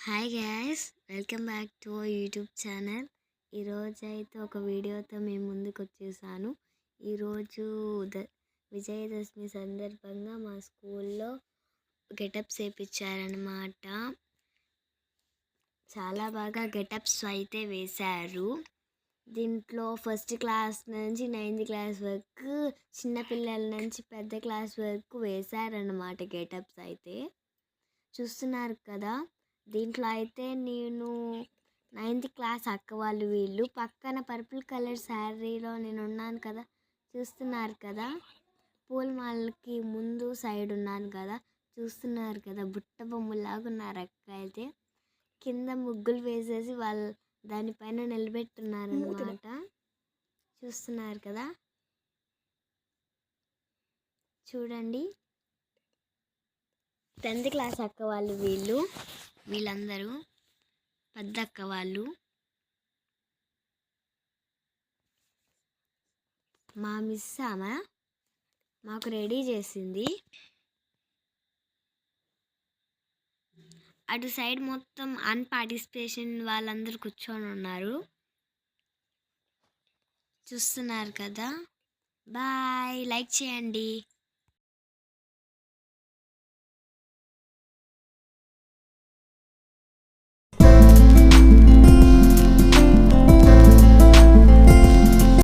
Hi guys welcome back to YouTube channel ఈరోజు అయితే ఒక వీడియోతో మేము ముందుకు వచ్చేసాను. ఈరోజు ద విజయదశమి సందర్భంగా మా స్కూల్లో గెటప్స్ వేయించారనమాట చాలా బాగా గెటప్స్ అయితే వేశారు. దీంట్లో ఫస్ట్ క్లాస్ నుంచి నైన్త్ క్లాస్ వరకు చిన్నపిల్లల నుంచి పెద్ద క్లాస్ వరకు వేశారనమాట గెటప్స్ అయితే. చూస్తున్నారు కదా దీంట్లో అయితే నేను నైన్త్ క్లాస్ అక్క వాళ్ళు వీళ్ళు. పక్కన పర్పుల్ కలర్ శారీలో నేను ఉన్నాను కదా చూస్తున్నారు కదా? పూలమాలకి ముందు సైడ్ ఉన్నాను కదా చూస్తున్నారు కదా? బుట్ట బొమ్మలాగా ఉన్నారు అక్క అయితే. కింద ముగ్గులు వేసేసి వాళ్ళు దానిపైన నిలబెట్టున్నారు అనమాట చూస్తున్నారు కదా? చూడండి. టెన్త్ క్లాస్ అక్క వాళ్ళు వీళ్ళు. వీళ్ళందరూ పెద్ద అక్క వాళ్ళు మా మిస్ ఆమె మాకు రెడీ చేసింది. అటు సైడ్ మొత్తం అన్ పార్టిసిపేషన్ వాళ్ళందరూ కూర్చొని ఉన్నారు. చూస్తున్నారు కదా? బాయ్. లైక్ చేయండి.